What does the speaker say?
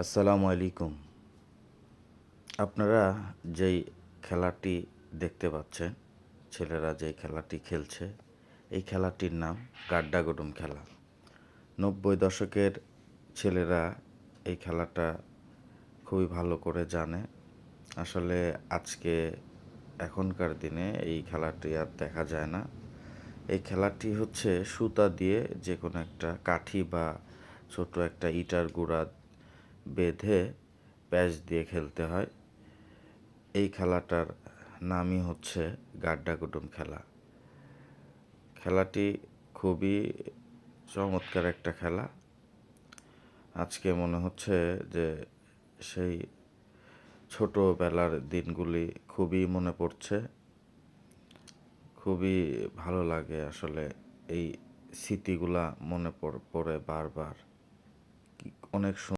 আসসালামু আলাইকুম। আপনারা যেই খেলাটি দেখতে পাচ্ছেন, ছেলেরা যেই খেলাটি খেলছে, এই খেলাটির নাম গাড্ডাগুডুম খেলা। নব্বই দশকের ছেলেরা এই খেলাটা খুবই ভালো করে জানে। আসলে আজকে এখনকার দিনে এই খেলাটি আর দেখা যায় না। এই খেলাটি হচ্ছে সুতা দিয়ে যে কোনো একটা কাঠি বা ছোট একটা ইটার গুঁড়া বেঁধে প্যাচ দিয়ে খেলতে হয়। এই খেলাটার নামই হচ্ছে গাড্ডা কুটুম খেলা। খেলাটি খুবই চমৎকার একটা খেলা। আজকে মনে হচ্ছে যে সেই ছোটোবেলার দিনগুলি খুবই মনে পড়ছে। খুবই ভালো লাগে আসলে এই স্মৃতিগুলা মনে পড়- বারবার। অনেক সুন্দর